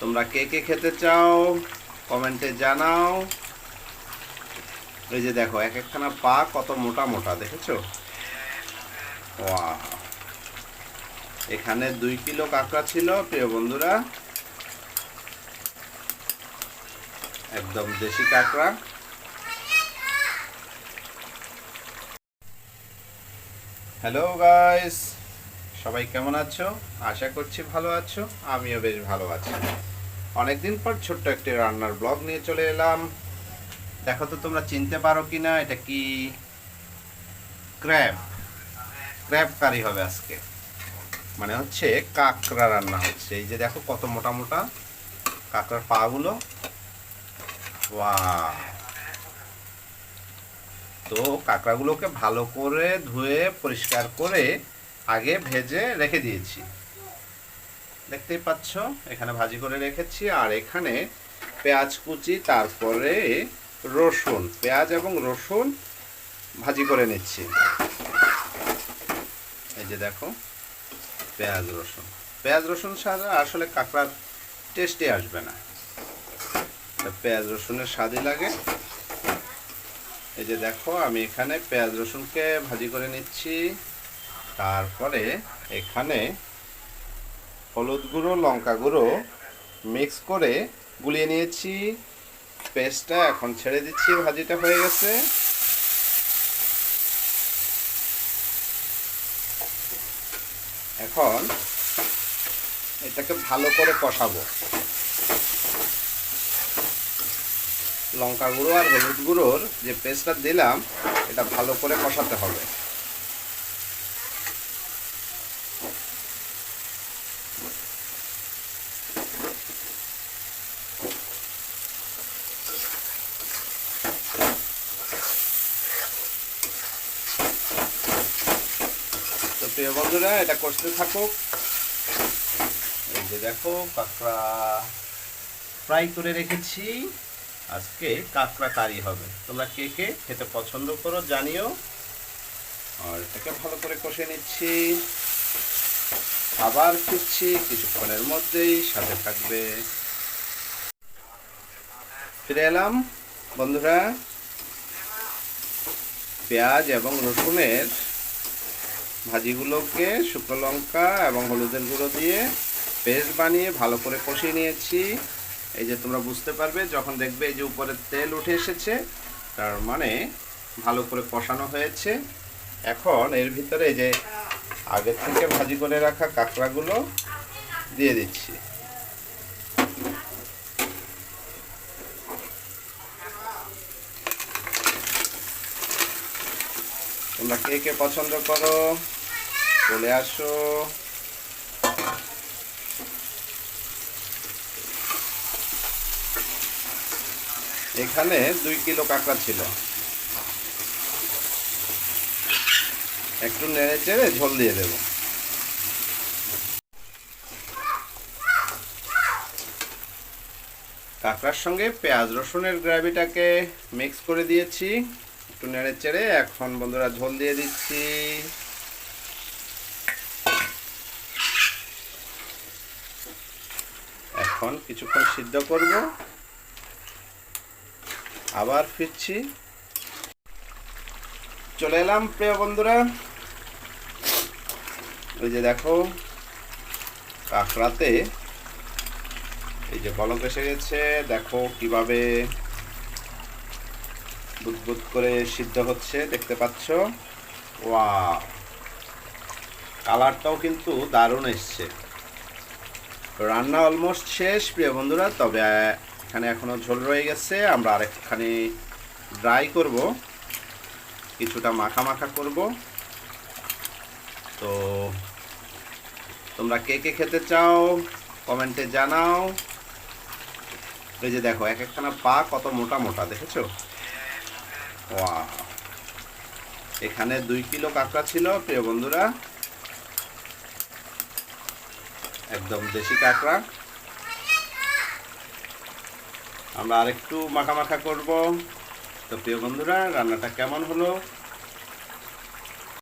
তোমরা কে কে খেতে চাও, কমেন্টে জানাও। এই যে দেখো, এক একখানা পা কত মোটা মোটা, দেখেছ? এখানে দুই কিলো কাঁকড়া ছিল, প্রিয় বন্ধুরা। একদম দেশি কাঁকড়া। হ্যালো গাইস, সবাই কেমন আছো? আশা করছি ভালো আছো, আমিও বেশ ভালো আছি। অনেকদিন পর ছোট্ট একটি রান্নার ব্লগ নিয়ে চলে এলাম। দেখো তো তোমরা চিনতে পারো কি না এটা কি ক্র্যাব? ক্র্যাব কারি হবে আজকে। মানে হচ্ছে কাঁকড়া রান্না হচ্ছে। এই যে দেখো কত মোটা মোটা কাঁকড়ার পাগুলো। ওয়া তো কাঁকড়াগুলোকে ভালো করে ধুয়ে, পরিষ্কার করে আগে ভেজে রেখে দিয়েছি। দেখতেই পাচ্ছ, এখানে ভাজি করে রেখেছি, আর এখানে পেঁয়াজ কুচি, তারপরে রসুন, পেঁয়াজ এবং রসুন ভাজি করে নিচ্ছি। এই যে দেখো, পেঁয়াজ, রসুন। পেঁয়াজ, রসুন ছাড়া আসলে কাঁকড়ার টেস্টই আসবে না। পেঁয়াজ, রসুনের স্বাদই লাগে। এই যে দেখো, আমি এখানে পেঁয়াজ, রসুনকে ভাজি করে নিচ্ছি। তারপরে এখানে হলুদ গুঁড়ো, লঙ্কা গুঁড়ো মিক্স করে গুলিয়ে নিয়েছি। পেস্টটা এখন ছেড়ে দিচ্ছি, ভাজিটা হয়ে গেছে। এখন এটাকে ভালো করে কষাবো। লঙ্কা গুঁড়ো আর হলুদ গুঁড়োর যে পেস্টটা দিলাম, এটা ভালো করে কষাতে হবে। প্রিয় বন্ধুরা, এটা কষতে থাকুক। এই যে দেখো, কাঁকড়া ফ্রাই করে রেখেছি। আজকে কাঁকড়া কারি হবে। তোমরা কে কে খেতে পছন্দ করো জানিও। আর এটাকে ভালো করে কষে নিচ্ছি। আবার ফিরছি কিছুক্ষণের মধ্যেই সাথে থাকবে। ফিরে এলাম, বন্ধুরা। পেঁয়াজ এবং রসুনের ভাজিগুলোকে শুকনো লঙ্কা এবং হলুদের গুঁড়ো দিয়ে পেস্ট বানিয়ে ভালো করে কষিয়ে নিয়েছি। এই যে তোমরা বুঝতে পারবে, যখন দেখবে এই যে উপরে তেল উঠে এসেছে, তার মানে ভালো করে কষানো হয়েছে। এখন এর ভিতরে এই যে আগের থেকে ভাজি করে রাখা কাঁকড়াগুলো দিয়ে দিচ্ছি। তোমরা কে কে পছন্দ করো? চলে আসো। এখানে দুই কিলো কাঁকড়া ছিল। একটু নেড়ে চেড়ে ঝোল দিয়ে দেব। কাঁকড়ার সঙ্গে পেঁয়াজ রসুনের গ্রেভিটাকে মিক্স করে দিয়েছি। একটু নেড়ে চেড়ে এখন বন্ধুরা ঝোল দিয়ে দিচ্ছি। এখন কিছুক্ষণ সিদ্ধ করব। আবার ফিরছি। চলে এলাম প্রিয় বন্ধুরা। ওই যে দেখো, কাঁকড়াতে এই যে বলক এসে গেছে। দেখো কীভাবে বুদবুদ করে সিদ্ধ হচ্ছে, দেখতে পাচ্ছ? ওয়া কালারটাও কিন্তু দারুণ এসছে। রান্না অলমোস্ট শেষ, প্রিয় বন্ধুরা, তবে এখানে এখনও ঝোল রয়ে গেছে। আমরা আরেকখানি ড্রাই করব। কিছুটা মাখা মাখা করব। তো তোমরা কে কে খেতে চাও, কমেন্টে জানাও। এই যে দেখো, এক একখানা পা কত মোটা মোটা, দেখেছ? এখানে দুই কিলো কাঁকড়া ছিল, প্রিয় বন্ধুরা। একদম দেশি কাঁকড়া। আমরা আরেকটু মাখা মাখা করব। তো প্রিয় বন্ধুরা, রান্নাটা কেমন হলো?